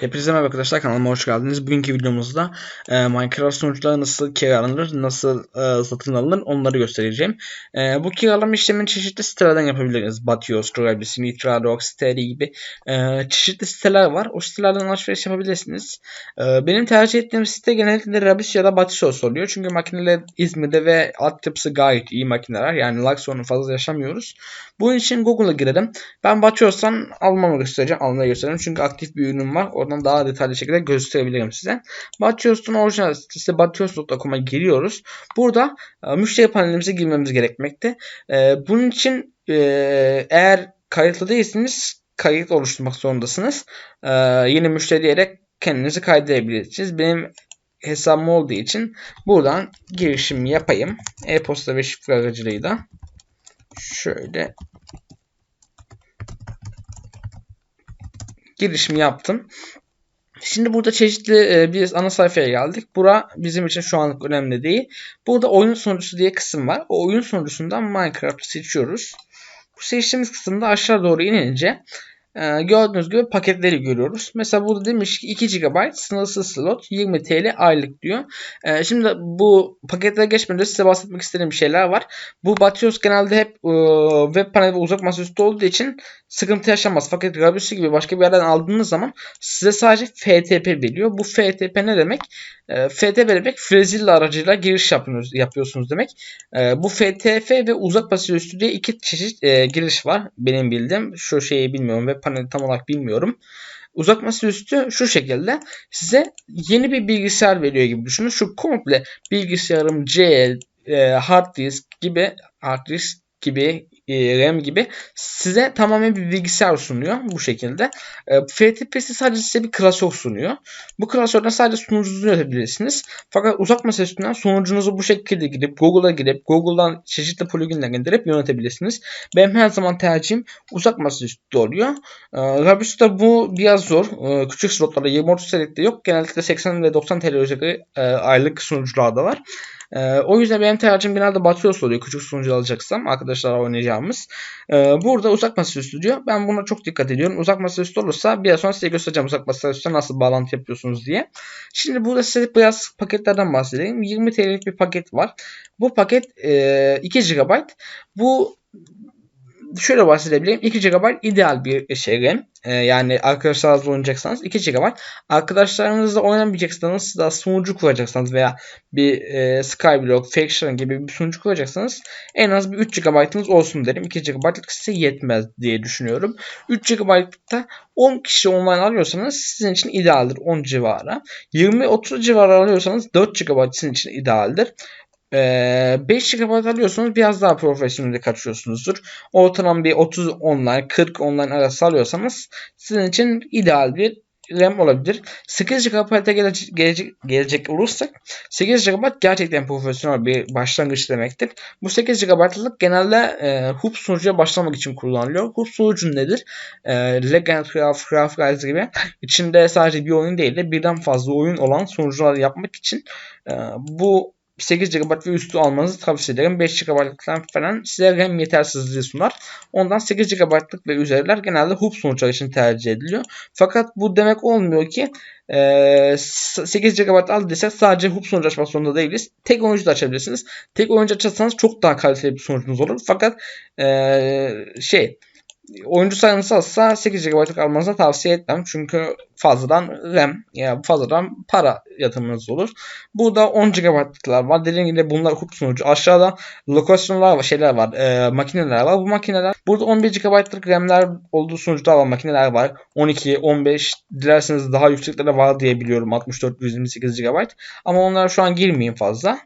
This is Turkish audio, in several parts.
Hepinize merhaba arkadaşlar kanalıma hoş geldiniz. Bugünkü videomuzda e, Minecraft sunucuları nasıl kiralanır, nasıl e, satın alınır onları göstereceğim. E, bu kiralama işlemini çeşitli sitelerden yapabiliriz. Batios, Grabis, Mitra, Rocksteady gibi e, çeşitli siteler var. O sitelerden alışveriş yapabilirsiniz. E, benim tercih ettiğim site genellikle Rabis ya da Batios oluyor. Çünkü makineler İzmir'de ve altyapısı gayet iyi makineler. Yani lag sorunu fazla yaşamıyoruz. Bunun için Google'a girelim. Ben Batios'tan almamı göstereceğim, almayı göstereceğim. Çünkü aktif bir ürünüm var. Oradan daha detaylı şekilde gösterebilirim size. Batios'un orijinal sitesi batios.com'a giriyoruz. Burada e, müşteri panelimize girmemiz gerekmekte. E, bunun için e, eğer kayıtlı değilseniz kayıt oluşturmak zorundasınız. Yeni müşteri diyerek kendinizi kaydedebilirsiniz. Benim hesabım olduğu için buradan girişimi yapayım. E-posta ve şifre aracılığıyla şöyle girişimi yaptım. Şimdi burada çeşitli e, bir ana sayfaya geldik. Bura bizim için şu anlık önemli değil. Burada oyun sonucusu diye kısım var. O oyun sonucusundan Minecraft'ı seçiyoruz. Bu seçtiğimiz kısımda aşağı doğru inince e, gördüğünüz gibi paketleri görüyoruz. Mesela burada demiş ki 2 GB sınırsız slot 20 TL aylık diyor. E, şimdi bu paketlere geçmeden size bahsetmek istediğim şeyler var. Bu Batios genelde hep e, web panel ve uzak masaüstü olduğu için sıkıntı yaşamaz. Fakat Grabus'i gibi başka bir yerden aldığınız zaman size sadece FTP veriyor. Bu FTP ne demek? E, FTP demek Frezilla aracıyla giriş yapıyorsunuz, yapıyorsunuz demek. E, bu FTF ve uzak masaüstü diye iki çeşit e, giriş var. Benim bildiğim. Şu şeyi bilmiyorum. Web paneli tam olarak bilmiyorum. Uzak masaüstü şu şekilde size yeni bir bilgisayar veriyor gibi düşünün. Şu komple bilgisayarım C, e, hard disk gibi hard disk gibi RAM gibi size tamamen bir bilgisayar sunuyor bu şekilde. E, FTP'si sadece size bir klasör sunuyor. Bu klasörden sadece sunucunuzu yönetebilirsiniz. Fakat uzak masa üstünden sunucunuzu bu şekilde girip Google'a girip Google'dan çeşitli pluginler indirip yönetebilirsiniz. Benim her zaman tercihim uzak masa üstü oluyor. E, Rabus'ta bu biraz zor. E, küçük slotlarda 20-30 TL'de yok. Genellikle 80 ve 90 TL üzeri e, aylık sunucularda var. Ee, o yüzden benim tercihim genelde Batios oluyor. Küçük sunucu alacaksam arkadaşlar oynayacağımız. Ee, burada uzak masaüstü diyor. Ben buna çok dikkat ediyorum. Uzak masaüstü olursa bir sonra size göstereceğim uzak masaüstü nasıl bağlantı yapıyorsunuz diye. Şimdi burada size biraz paketlerden bahsedeyim. 20 TL'lik bir paket var. Bu paket e, 2 GB. Bu şöyle bahsedebileyim. 2 GB ideal bir şey RAM. Ee, yani arkadaşlarınızla oynayacaksanız 2 GB. Arkadaşlarınızla oynamayacaksanız da sunucu kuracaksanız veya bir e, Skyblock, Faction gibi bir sunucu kuracaksanız en az bir 3 GB'ınız olsun derim. 2 GB'lık size yetmez diye düşünüyorum. 3 GB'lıkta 10 kişi online alıyorsanız sizin için idealdir 10 civarı. 20-30 civarı alıyorsanız 4 GB sizin için idealdir. 5 GB alıyorsanız biraz daha profesyonel kaçıyorsunuzdur. Ortalama bir 30 online 40 online arası alıyorsanız sizin için ideal bir RAM olabilir. 8 GB'a gelecek, gelecek, gelecek olursak 8 GB gerçekten profesyonel bir başlangıç demektir. Bu 8 GB'lık genelde e, hub sunucuya başlamak için kullanılıyor. Hub sunucu nedir? E, Legend Craft, Craft Rise gibi içinde sadece bir oyun değil de birden fazla oyun olan sunucular yapmak için e, bu 8 GB ve üstü almanızı tavsiye ederim. 5 GB'lıktan falan size RAM yetersizliği sunar. Ondan 8 GB'lık ve üzerler genelde hub sonuçları için tercih ediliyor. Fakat bu demek olmuyor ki e, 8 GB al desek sadece hub sonucu açmak zorunda değiliz. Tek oyuncu da açabilirsiniz. Tek oyuncu açarsanız çok daha kaliteli bir sonucunuz olur. Fakat şey oyuncu sayınız azsa 8 GB'lık almanızı tavsiye etmem. Çünkü fazladan RAM yani fazladan para yatırımınız olur. Burada 10 GB'lıklar var. Dediğim gibi bunlar hukuk sunucu. Aşağıda lokasyonlar var, şeyler var, e, makineler var. Bu makineler burada 11 GB'lık RAM'ler olduğu sunucuda var, makineler var. 12, 15 dilerseniz daha yükseklere var diye biliyorum. 64, 128 GB. Ama onlara şu an girmeyeyim fazla.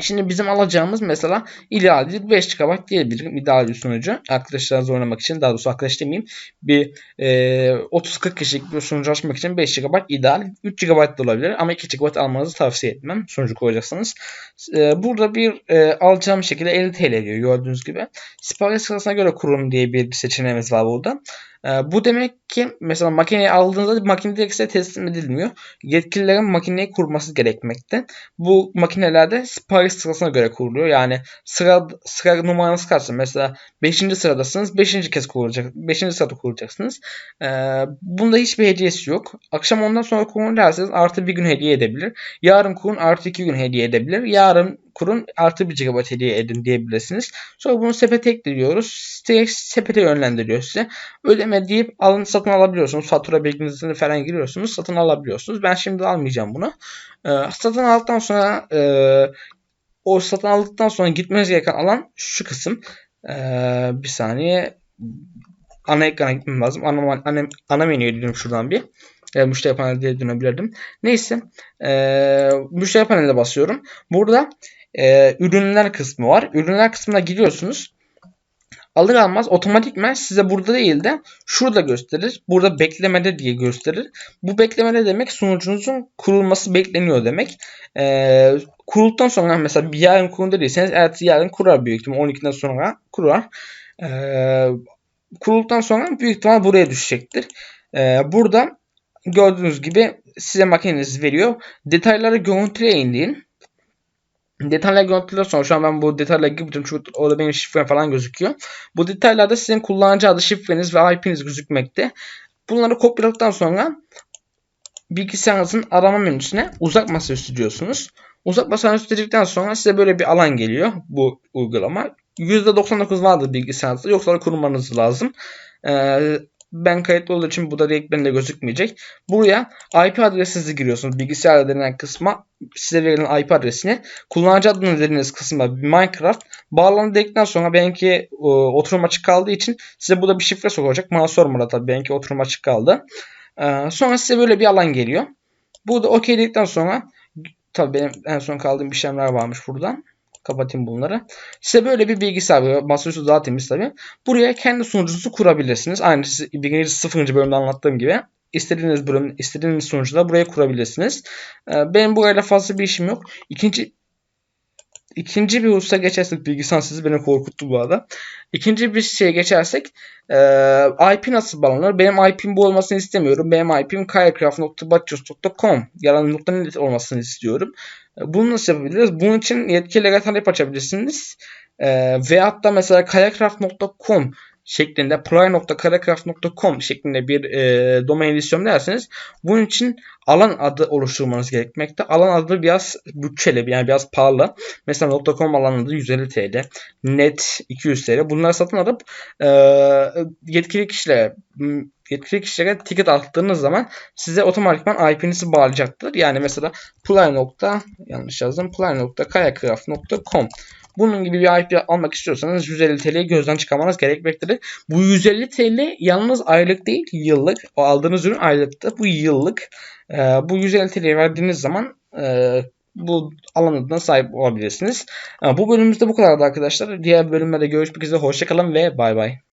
Şimdi bizim alacağımız mesela ideal bir 5 GB diyebilirim. ideal bir sunucu. Arkadaşlarınızla oynamak için daha doğrusu arkadaş demeyeyim. Bir e, 30-40 kişilik bir sunucu açmak için 5 GB ideal. 3 GB da olabilir ama 2 GB almanızı tavsiye etmem. Sunucu koyacaksınız. E, burada bir e, alacağım şekilde 50 TL diyor gördüğünüz gibi. Sipariş sırasına göre kurum diye bir seçeneğimiz var burada. E, bu demek ki mesela makineyi aldığınızda makine direkt size teslim edilmiyor. Yetkililerin makineyi kurması gerekmekte. Bu makinelerde sipariş sırasına göre kuruluyor. Yani sıra sıra numaranız kaçsa mesela 5. sıradasınız 5. kez kurulacak 5. sırada kurulacaksınız. E, bunda hiçbir hediyesi yok. Akşam ondan sonra kurun derseniz artı bir gün hediye edebilir. Yarın kurun artı iki gün hediye edebilir. Yarın kurun artı bir GB hediye edin diyebilirsiniz. Sonra bunu sepete ekliyoruz. Direkt sepete yönlendiriyor size. Ödeme deyip alın satın alabiliyorsunuz. Fatura bilginizi falan giriyorsunuz. Satın alabiliyorsunuz. Ben şimdi almayacağım bunu. Ee, satın aldıktan sonra e, o satın aldıktan sonra gitmeniz gereken alan şu kısım. Ee, bir saniye ana ekrana gitmem lazım. Ana, ana, ana menüye dönüyorum şuradan bir. E, müşteri paneli diye dönebilirdim. Neyse. E, müşteri paneline basıyorum. Burada e, ürünler kısmı var. Ürünler kısmına gidiyorsunuz. Alır almaz otomatikmen size burada değil de şurada gösterir. Burada beklemede diye gösterir. Bu beklemede demek sunucunuzun kurulması bekleniyor demek. Ee, kurulduktan sonra mesela bir yarın kurun dediyseniz evet yarın kurar büyük ihtimal 12'den sonra kurar. Ee, kurulduktan sonra büyük ihtimal buraya düşecektir. Ee, burada gördüğünüz gibi size makinenizi veriyor. Detayları görüntüye indiğin Detaylar görüntüler sonra şu an ben bu detaylara gireceğim çünkü orada benim şifrem falan gözüküyor. Bu detaylarda sizin kullanıcı adı şifreniz ve IP'niz gözükmekte. Bunları kopyaladıktan sonra bilgisayarınızın arama menüsüne uzak masaüstü diyorsunuz. Uzak masaüstü dedikten sonra size böyle bir alan geliyor bu uygulama. %99 vardır bilgisayarınızda yoksa kurmanız lazım. Ee, ben kayıtlı olduğu için bu da renklerinde gözükmeyecek. Buraya IP adresinizi giriyorsunuz. Bilgisayar denilen kısma size verilen IP adresini. Kullanıcı adını dediğiniz kısma Minecraft. Bağlandı dedikten sonra benimki e, oturum açık kaldığı için size burada bir şifre sokacak. Bana sormadı tabii benimki oturum açık kaldı. E, sonra size böyle bir alan geliyor. Burada OK dedikten sonra tabii benim en son kaldığım işlemler varmış buradan. Kapatayım bunları. Size böyle bir bilgisayar veriyor. Masaüstü daha temiz tabi. Buraya kendi sunucunuzu kurabilirsiniz. Aynı birinci sıfırıncı bölümde anlattığım gibi. İstediğiniz bölüm, istediğiniz sunucu da buraya kurabilirsiniz. Ee, benim burayla fazla bir işim yok. İkinci İkinci bir hususa geçersek bilgisayar sizi beni korkuttu bu arada. İkinci bir şeye geçersek e, IP nasıl bağlanır? Benim IP'm bu olmasını istemiyorum. Benim IP'm kayacraft.batchus.com yalan.net olmasını istiyorum. Bunu nasıl yapabiliriz? Bunun için yetkili legal açabilirsiniz. E, veyahut da mesela kayakraft.com şeklinde play.kayakraft.com şeklinde bir e, domain istiyorum bunun için alan adı oluşturmanız gerekmekte. Alan adı biraz bütçeli yani biraz pahalı. Mesela .com alan adı 150 TL, net 200 TL. Bunları satın alıp e, yetkili kişilere yetkili kişilere ticket attığınız zaman size otomatikman IP'nizi bağlayacaktır. Yani mesela play. yanlış yazdım play.kayakraft.com bunun gibi bir IP almak istiyorsanız 150 TL'yi gözden çıkarmanız gerekmektedir. Bu 150 TL yalnız aylık değil yıllık. O aldığınız ürün aylıkta. Bu yıllık. Ee, bu 150 TL'yi verdiğiniz zaman e, bu alanına sahip olabilirsiniz. Ee, bu bölümümüzde bu kadardı arkadaşlar. Diğer bölümlerde görüşmek üzere. Hoşçakalın ve bay bay.